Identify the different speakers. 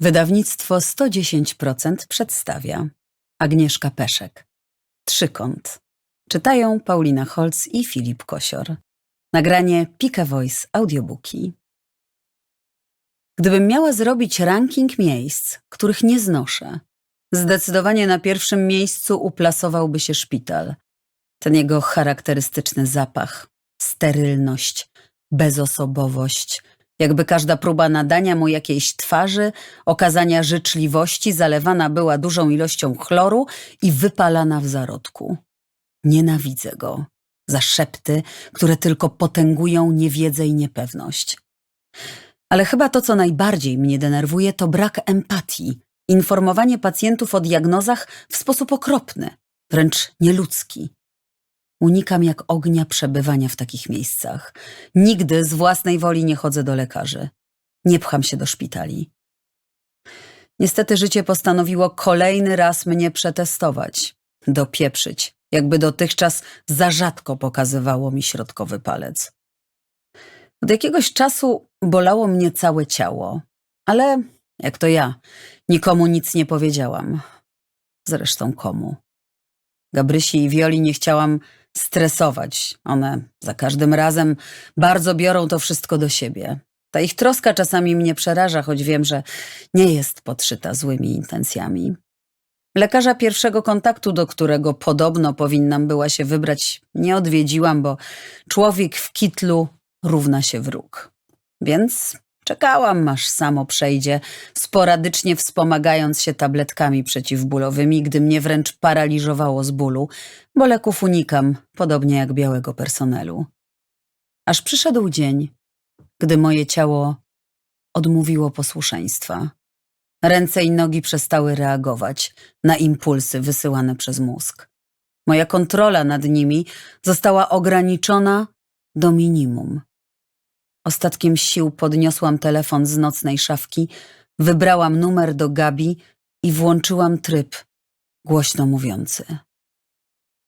Speaker 1: Wydawnictwo 110% przedstawia. Agnieszka Peszek. Trzykąt. Czytają Paulina Holz i Filip Kosior. Nagranie Pika Voice Audiobooki. Gdybym miała zrobić ranking miejsc, których nie znoszę, zdecydowanie na pierwszym miejscu uplasowałby się szpital. Ten jego charakterystyczny zapach, sterylność, bezosobowość, jakby każda próba nadania mu jakiejś twarzy, okazania życzliwości zalewana była dużą ilością chloru i wypalana w zarodku. Nienawidzę go za szepty, które tylko potęgują niewiedzę i niepewność. Ale chyba to, co najbardziej mnie denerwuje, to brak empatii, informowanie pacjentów o diagnozach w sposób okropny, wręcz nieludzki. Unikam jak ognia przebywania w takich miejscach. Nigdy z własnej woli nie chodzę do lekarzy. Nie pcham się do szpitali. Niestety życie postanowiło kolejny raz mnie przetestować, dopieprzyć, jakby dotychczas za rzadko pokazywało mi środkowy palec. Od jakiegoś czasu bolało mnie całe ciało, ale jak to ja, nikomu nic nie powiedziałam. Zresztą komu? Gabrysi i Wioli nie chciałam stresować. One za każdym razem bardzo biorą to wszystko do siebie. Ta ich troska czasami mnie przeraża, choć wiem, że nie jest podszyta złymi intencjami. Lekarza pierwszego kontaktu, do którego podobno powinnam była się wybrać, nie odwiedziłam, bo człowiek w kitlu równa się wróg. Więc czekałam, aż samo przejdzie, sporadycznie wspomagając się tabletkami przeciwbólowymi, gdy mnie wręcz paraliżowało z bólu, bo leków unikam, podobnie jak białego personelu. Aż przyszedł dzień, gdy moje ciało odmówiło posłuszeństwa. Ręce i nogi przestały reagować na impulsy wysyłane przez mózg. Moja kontrola nad nimi została ograniczona do minimum. Ostatkiem sił podniosłam telefon z nocnej szafki, wybrałam numer do Gabi i włączyłam tryb głośno mówiący.